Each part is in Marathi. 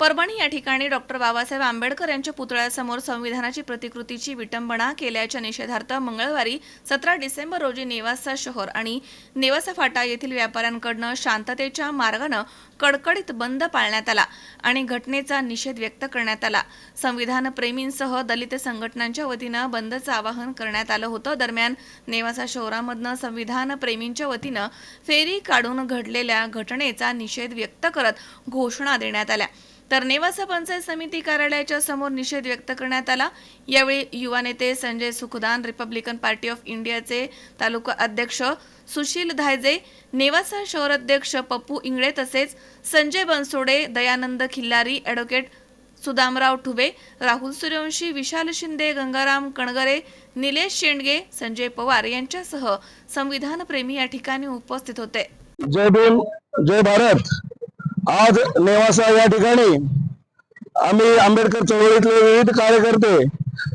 परभणी या ठिकाणी डॉक्टर बाबासाहेब आंबेडकर यांच्या पुतळ्यासमोर संविधानाची प्रतिकृतीची विटंबना केल्याच्या निषेधार्थ मंगळवारी सतरा डिसेंबर रोजी नेवासा शहर आणि नेवासा फाटा येथील व्यापाऱ्यांकडनं शांततेच्या मार्गानं कडकडीत बंद पाळण्यात आला आणि घटनेचा निषेध व्यक्त करण्यात आला. संविधान प्रेमींसह दलित संघटनांच्या वतीनं बंदचं आवाहन करण्यात आलं होतं. दरम्यान नेवासा शहरामधनं संविधान प्रेमींच्या वतीनं फेरी काढून घडलेल्या घटनेचा निषेध व्यक्त करत घोषणा देण्यात आल्या. तर नेवासा पंचायत समिती कार्यालयाच्या समोर निषेध व्यक्त करण्यात आला. यावेळी युवा नेते Sanjay Sukhdan Republican party of इंडियाचे तालुका अध्यक्ष सुशील धायजे नेवासा शहर अध्यक्ष पप्पू इंगळे तसेच संजय बनसोडे दयानंद खिल्लारी ॲडव्होकेट सुदामराव ठुबे राहुल सूर्यवंशी विशाल शिंदे गंगाराम कणगरे निलेश शेंडगे संजय पवार यांच्यासह संविधान प्रेमी या ठिकाणी उपस्थित होते. जय भीम जय भारत. आज नेवासा या ठिकाणी आम्ही आंबेडकर चळवळीतले विविध कार्यकर्ते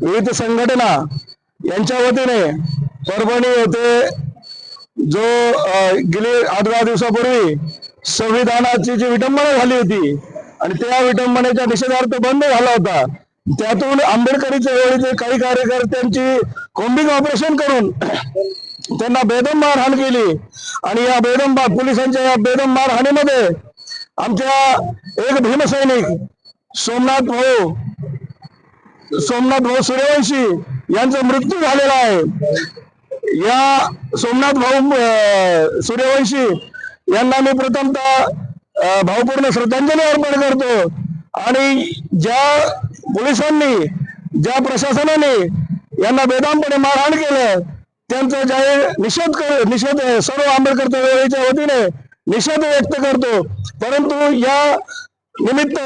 विविध संघटना यांच्या वतीने परभणी येथे जो गेले गेली आठ दहा दिवसापूर्वी संविधानाची जी विटंबना झाली होती आणि त्या विटंबनेच्या निषेधार्थ बंद झाला होता त्यातून आंबेडकरी चळवळीचे काही कार्यकर्त्यांची कोम्बिंग ऑपरेशन करून त्यांना बेदम मारहाण केली आणि या बेदम पोलिसांच्या या बेदम मारहाणीमध्ये आमच्या एक भीमसैनिक सोमनाथ भाऊ सोमनाथ भाऊ सूर्यवंशी यांचा मृत्यू झालेला आहे. या सोमनाथ भाऊ सूर्यवंशी यांना मी प्रथमतः भावपूर्ण श्रद्धांजली अर्पण करतो. आणि ज्या पोलिसांनी ज्या प्रशासनाने यांना बेदामपणे मारहाण केलं त्यांचा जाहीर निषेध कर निषेध सर्व आंबेडकर चळवळीच्या वतीने निषेध व्यक्त करतो. परंतु या निमित्त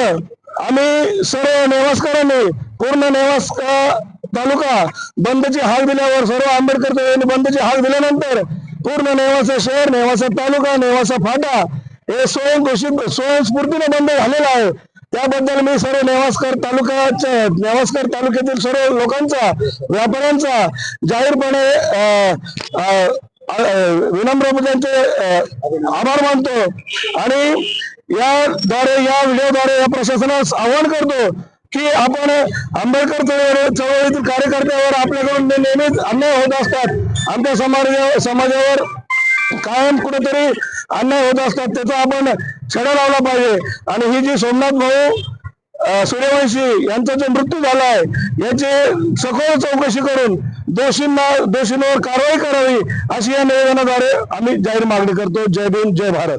आम्ही सर्व नेवासकरांनी पूर्ण नेवासका तालुका बंदची हाक दिल्यावर सर्व आंबेडकर चळवळीने बंदची हाक दिल्यानंतर पूर्ण नेवासा शहर नेवासा तालुका नेवासा फाटा हे स्वयंघोषित स्वयंस्फूर्तीने बंद झालेला आहे. त्याबद्दल मी सर्व नेवासकर तालुक्याच्या नेवासकर तालुक्यातील सर्व लोकांचा व्यापाऱ्यांचा जाहीरपणे विनम्र त्यांचे आभार मानतो. आणि याद्वारे या व्हिडिओद्वारे या प्रशासनास आवाहन करतो की आपण आंबेडकर चळवळीतील कार्यकर्त्यावर आपल्याकडून नेहमीच अन्याय होत असतात आमच्या समाजा समाजावर कायम कुठेतरी अन्याय होत असतात त्याचा आपण छडा लावला पाहिजे. आणि ही जी सोमनाथ भाऊ सूर्यवंशी यांचा जो मृत्यू झाला आहे याची सखोल चौकशी करून दोषींना दोषींवर कारवाई करावी अशी या निवेदनाद्वारे आम्ही जाहीर मागणी करतो. जय भीम जय भारत.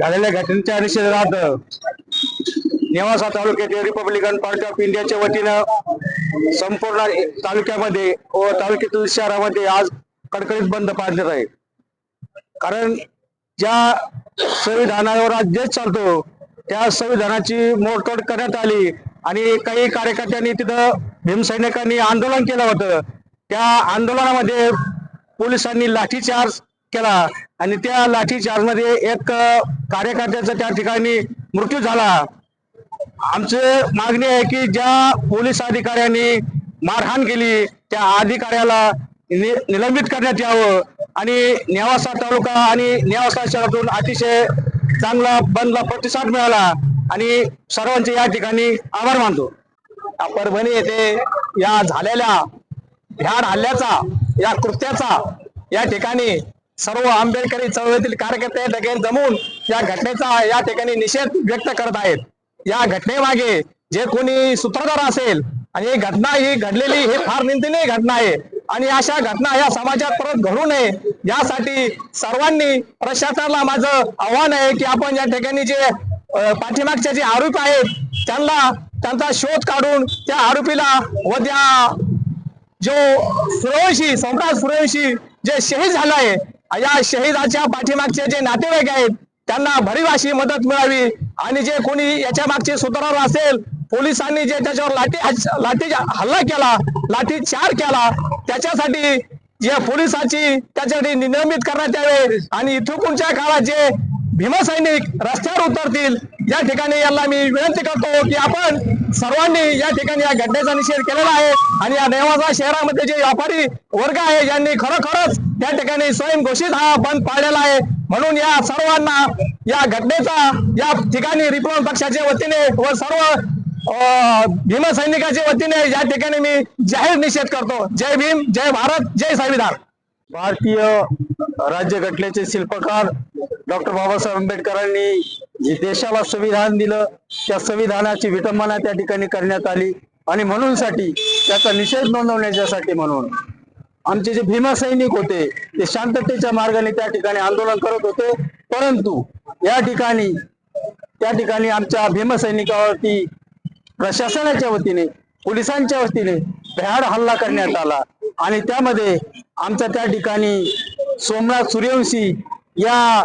झालेल्या घटनेच्या निषेधार्थ नेवासा तालुक्यातील रिपब्लिकन पार्टी ऑफ इंडियाच्या वतीनं संपूर्ण तालुक्यामध्ये व तालुक्यातील शहरामध्ये आज कडकडीत बंद पाडण्यात आहे. कारण ज्या संविधानावर आज देश चालतो त्या संविधानाची मोडतोड करण्यात आली. आणि काही कार्यकर्त्यांनी तिथं भीमसैनिकांनी आंदोलन केलं होतं. त्या आंदोलनामध्ये पोलिसांनी लाठीचार्ज केला आणि त्या लाठीचार्जमध्ये एक कार्यकर्त्याचा त्या ठिकाणी मृत्यू झाला. आमचे मागणी आहे की ज्या पोलीस अधिकाऱ्यांनी मारहाण केली त्या अधिकाऱ्याला नि- निलंबित करण्यात यावं. आणि नेवासा तालुका आणि नेवासा शहरातून अतिशय चांगला बंदला प्रतिसाद मिळाला आणि सर्वांचे या ठिकाणी आभार मानतो. परभणी येथे या झालेल्या ह्याड हल्ल्याचा या कृत्याचा या ठिकाणी सर्व आंबेडकरी चळवळीतील कार्यकर्ते या जमून या घटनेचा या ठिकाणी निषेध व्यक्त करत आहेत. या घटनेमागे जे कोणी सूत्रधार असेल आणि ही घटना ही घडलेली ही फार निंदनीय घटना आहे. आणि अशा घटना या समाजात परत घडू नये यासाठी सर्वांनी प्रशासनाला माझं आव्हान आहे की आपण या ठिकाणी जे पाठीमागचे जे आरोपी आहेत त्यांना त्यांचा शोध काढून त्या आरोपीला व त्या जो सूर्यवंशी सम्राट सूर्यवंशी जे शहीद झालाय या शहीदाच्या पाठीमागचे जे नातेवाईक आहेत त्यांना भरीव अशी मदत मिळावी आणि जे कोणी याच्या मागचे सूत्रधार असेल पोलिसांनी जे त्याच्यावर लाठी लाठी हल्ला केला लाठी चार केला त्याच्यासाठी या पोलिसाची त्याच्यासाठी नियमित करण्यात यावे आणि इथुकूनच्या काळात जे भीमसैनिक रस्त्यावर उतरतील. या ठिकाणी यांना मी विनंती करतो की आपण सर्वांनी या ठिकाणी या घटनेचा निषेध केलेला आहे आणि या नेवासा शहरामध्ये जे व्यापारी वर्ग आहे यांनी खरोखरच त्या ठिकाणी स्वयंघोषित हा बंद पाळलेला आहे. म्हणून या सर्वांना या घटनेचा या ठिकाणी रिपोर्ट पक्षाच्या वतीने व सर्व भीमा सैनिकाच्या वतीने या ठिकाणी मी जाहीर निषेध करतो. जय भीम जय भारत जय संविधान भारतीय राज्यघटनेचे शिल्पकार डॉक्टर बाबासाहेब आंबेडकरांनी जे देशाला संविधान दिलं त्या संविधानाची विटंबना त्या ठिकाणी करण्यात आली. आणि म्हणून साठी त्याचा निषेध नोंदवण्याच्यासाठी म्हणून आमचे जे भीमसैनिक होते ते शांततेच्या मार्गाने त्या ठिकाणी आंदोलन करत होते. परंतु या ठिकाणी त्या ठिकाणी आमच्या भीमसैनिकावरती प्रशासनाच्या वतीने पोलिसांच्या वतीने भ्याड हल्ला करण्यात आला. आणि त्यामध्ये आमच्या त्या ठिकाणी सोमनाथ सूर्यवंशी या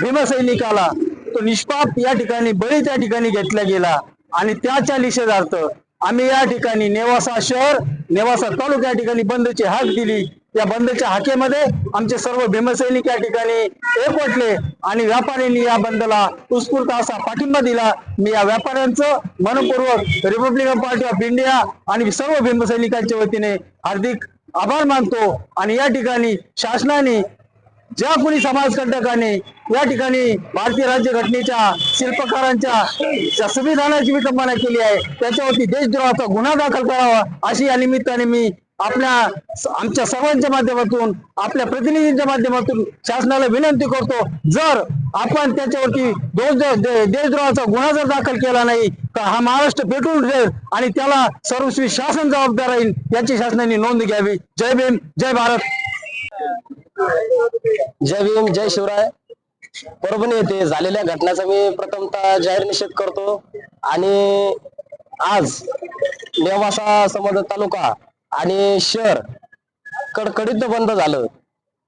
भीमसैनिकाला तो निष्पाप या ठिकाणी बळी त्या ठिकाणी घेतला गेला. आणि त्याच्या निषेधार्थ आम्ही या ठिकाणी नेवासा शहर नेवासा तालुका या ठिकाणी बंदची हाक दिली. या बंदच्या हाकेमध्ये आमचे सर्व भीमसैनिक या ठिकाणी एकवटले आणि व्यापाऱ्यांनी या बंदला उत्स्फूर्त असा पाठिंबा दिला. मी या व्यापाऱ्यांचं मनपूर्वक रिपब्लिकन पार्टी ऑफ इंडिया आणि सर्व भीमसैनिकांच्या वतीने हार्दिक आभार मानतो आणि या ठिकाणी शासनाने ज्या कोणी समाजकंटकाने या ठिकाणी भारतीय राज्यघटनेच्या शिल्पकारांच्या संविधानाची विटंबना केली आहे त्याच्यावरती देशद्रोहाचा गुन्हा दाखल करावा अशी या निमित्ताने मी आपल्या आमच्या सर्वांच्या माध्यमातून आपल्या प्रतिनिधींच्या माध्यमातून शासनाला विनंती करतो जर आपण त्याच्यावरती दोष देशद्रोहाचा गुन्हा जर दाखल केला नाही तर हा महाराष्ट्र पेटून ठेवेल आणि त्याला सर्वस्वी शासन जबाबदार राहील याची शासनाने नोंद घ्यावी. जय भीम जय भारत. जय भीम जय शिवराय. परभणी येथे झालेल्या घटनेचा मी प्रथमतः जाहीर निषेध करतो. आणि आज नेवासा समज तालुका आणि शहर कडकडीत बंद झालं.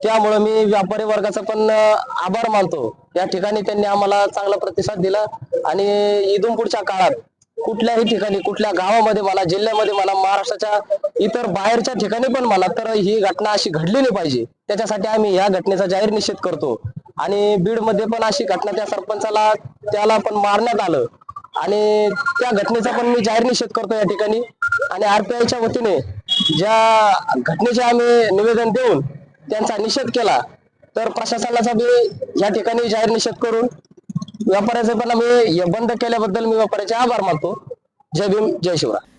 त्यामुळं मी व्यापारी वर्गाचा पण आभार मानतो. या ठिकाणी त्यांनी आम्हाला चांगला प्रतिसाद दिला. आणि इथून पुढच्या काळात कुठल्याही ठिकाणी कुठल्या गावामध्ये मला जिल्ह्यामध्ये मला महाराष्ट्राच्या इतर बाहेरच्या ठिकाणी पण मला तर ही घटना अशी घडली नाही पाहिजे. त्याच्यासाठी आम्ही या घटनेचा जाहीर निषेध करतो. आणि बीडमध्ये पण अशी घटना त्या सरपंचाला त्याला पण मारण्यात आलं. आणि त्या घटनेचा पण मी जाहीर निषेध करतो या ठिकाणी. आणि आरपीआयच्या वतीने ज्या घटनेचे आम्ही निवेदन देऊन त्यांचा निषेध केला तर प्रशासनाचा मी या ठिकाणी जाहीर निषेध करून व्यापाऱ्याचे पण आम्ही बंद केल्याबद्दल मी व्यापाऱ्याचे आभार मानतो. जय भीम जय शिवराय.